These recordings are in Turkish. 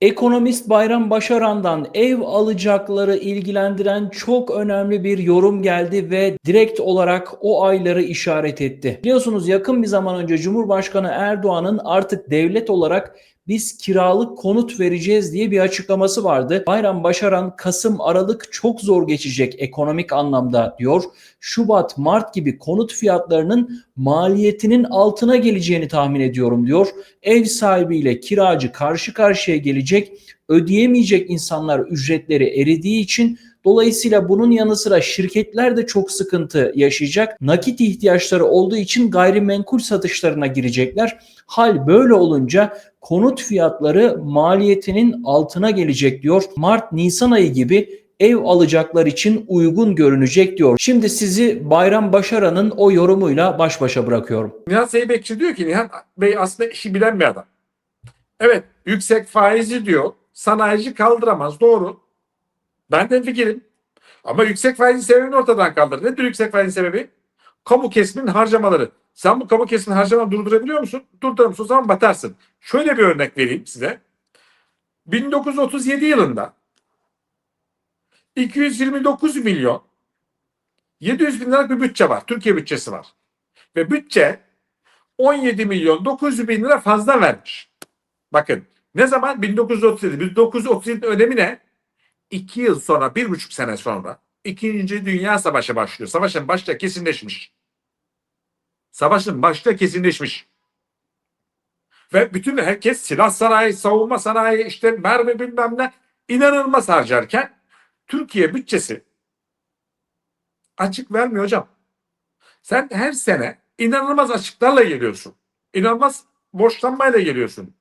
Ekonomist Bayram Başaran'dan ev alacakları ilgilendiren çok önemli bir yorum geldi ve direkt olarak o ayları işaret etti. Biliyorsunuz yakın bir zaman önce Cumhurbaşkanı Erdoğan'ın artık devlet olarak biz kiralık konut vereceğiz diye bir açıklaması vardı. Bayram Başaran Kasım Aralık çok zor geçecek ekonomik anlamda diyor. Şubat Mart gibi konut fiyatlarının maliyetinin altına geleceğini tahmin ediyorum diyor. Ev sahibiyle kiracı karşı karşıya gelecek. Ödeyemeyecek insanlar ücretleri eridiği için Dolayısıyla bunun yanı sıra şirketler de çok sıkıntı yaşayacak. Nakit ihtiyaçları olduğu için gayrimenkul satışlarına girecekler. Hal böyle olunca konut fiyatları maliyetinin altına gelecek diyor. Mart-Nisan ayı gibi ev alacaklar için uygun görünecek diyor. Şimdi sizi Bayram Başaran'ın o yorumuyla baş başa bırakıyorum. Nihat Zeybekçi diyor ki Nihat Bey aslında işi bilen bir adam. Evet yüksek faizi diyor sanayici kaldıramaz doğru. Ben de fikirim. Ama yüksek faizin sebebini ortadan kaldır. Nedir yüksek faizin sebebi? Kamu kesiminin harcamaları. Sen bu kamu kesiminin harcamaları durdurabiliyor musun? Durduramıyorsun o zaman batarsın. Şöyle bir örnek vereyim size. 1937 yılında 229 milyon 700 bin liralık bir bütçe var. Türkiye bütçesi var. Ve bütçe 17 milyon 900 bin lira fazla vermiş. Bakın ne zaman? 1937. 1937'nin önemi ne? İki yıl sonra, bir buçuk sene sonra İkinci Dünya Savaşı başlıyor. Savaşın başta kesinleşmiş. Savaşın başta kesinleşmiş. Ve bütün herkes silah sanayi, savunma sanayi, işte mermi bilmem ne inanılmaz harcarken Türkiye bütçesi açık vermiyor hocam. Sen her sene inanılmaz açıklarla geliyorsun. İnanılmaz borçlanmayla geliyorsun.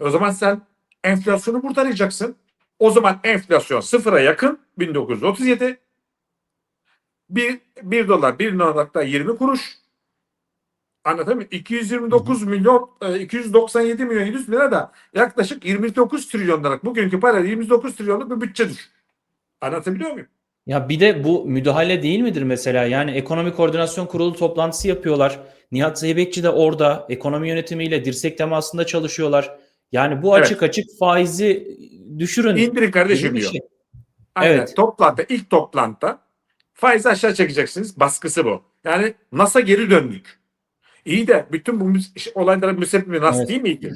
O zaman sen enflasyonu kurtaracaksın. O zaman enflasyon sıfıra yakın 1937. 1, 1 dolar 1 dolar 20 kuruş. Anladın mı? 229 milyon e, 297 milyon 700 lira da yaklaşık 29 trilyon liralık bugünkü parayla 29 trilyonluk bir bütçedir. Anlatabiliyor muyum? Ya bir de bu müdahale değil midir mesela? Yani ekonomi koordinasyon kurulu toplantısı yapıyorlar. Nihat Zeybekçi de orada ekonomi yönetimiyle dirsek temasında çalışıyorlar. Yani bu Evet. açık açık faizi düşürün. İndirin kardeşim diyor. şey. Aynen. Evet. Toplantıda, ilk toplantıda faizi aşağı çekeceksiniz. Baskısı bu. Yani NAS'a geri döndük. İyi de bütün bu olayların müsebbibi NAS Evet. değil miydi?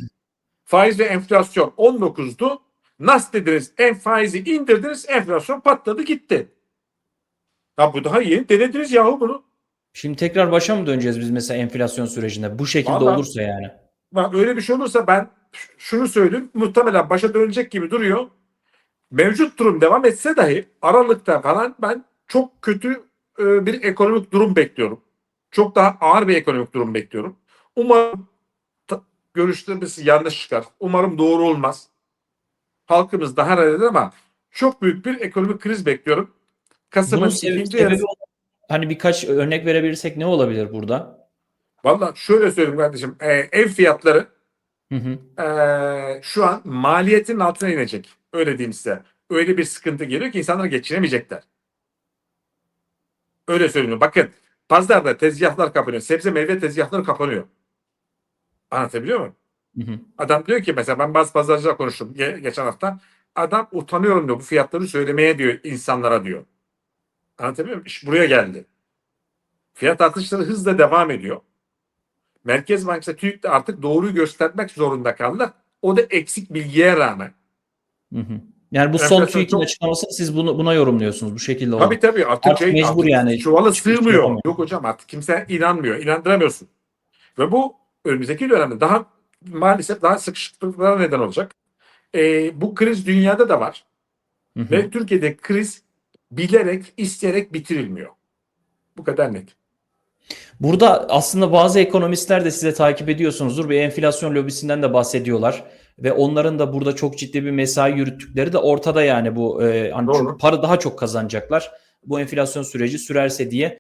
Faiz ve enflasyon 19'du. NAS dediniz, en faizi indirdiniz, enflasyon patladı gitti. Ya bu daha iyi. Denediniz yahu bunu. Şimdi tekrar başa mı döneceğiz biz mesela enflasyon sürecinde? Bu şekilde Vallahi- olursa yani. Bak öyle bir şey olursa ben şunu söyleyeyim. Muhtemelen başa dönecek gibi duruyor. Mevcut durum devam etse dahi Aralık'ta falan ben çok kötü e, bir ekonomik durum bekliyorum. Çok daha ağır bir ekonomik durum bekliyorum. Umarım görüşlerimiz yanlış çıkar. Umarım doğru olmaz. Halkımız daha eder ama çok büyük bir ekonomik kriz bekliyorum. Kasım'ın ikinci yarısı. hani birkaç örnek verebilirsek ne olabilir burada? Valla şöyle söyleyeyim kardeşim. e, ev fiyatları Hı hı. Ee, şu an maliyetin altına inecek. Öyle diyeyim size. Öyle bir sıkıntı geliyor ki insanlar geçinemeyecekler. Öyle söylüyorum. Bakın pazarda tezgahlar kapanıyor. Sebze meyve tezgahları kapanıyor. Anlatabiliyor muyum? Hı hı. Adam diyor ki mesela ben bazı pazarcılarla konuştum ge- geçen hafta. Adam utanıyorum diyor bu fiyatları söylemeye diyor insanlara diyor. Anlatabiliyor muyum? İş buraya geldi. Fiyat artışları hızla devam ediyor. Merkez Bankası TÜİK de artık doğruyu göstermek zorunda kaldı. O da eksik bilgiye rağmen. Hı hı. Yani bu son TÜİK'in açıklamasını siz bunu, buna yorumluyorsunuz bu şekilde olan. Tabii tabii artık, Artık şey, mecbur artık yani. çuvala şey sığmıyor. Yok hocam artık kimse inanmıyor. inandıramıyorsun. Ve bu önümüzdeki dönemde daha maalesef daha sıkışıklıklara neden olacak. Ee, bu kriz dünyada da var. Hı hı. Ve Türkiye'de kriz bilerek, isteyerek bitirilmiyor. Bu kadar net. Burada aslında bazı ekonomistler de size takip ediyorsunuzdur. Bir enflasyon lobisinden de bahsediyorlar. Ve onların da burada çok ciddi bir mesai yürüttükleri de ortada yani bu. E, hani çünkü para daha çok kazanacaklar. Bu enflasyon süreci sürerse diye.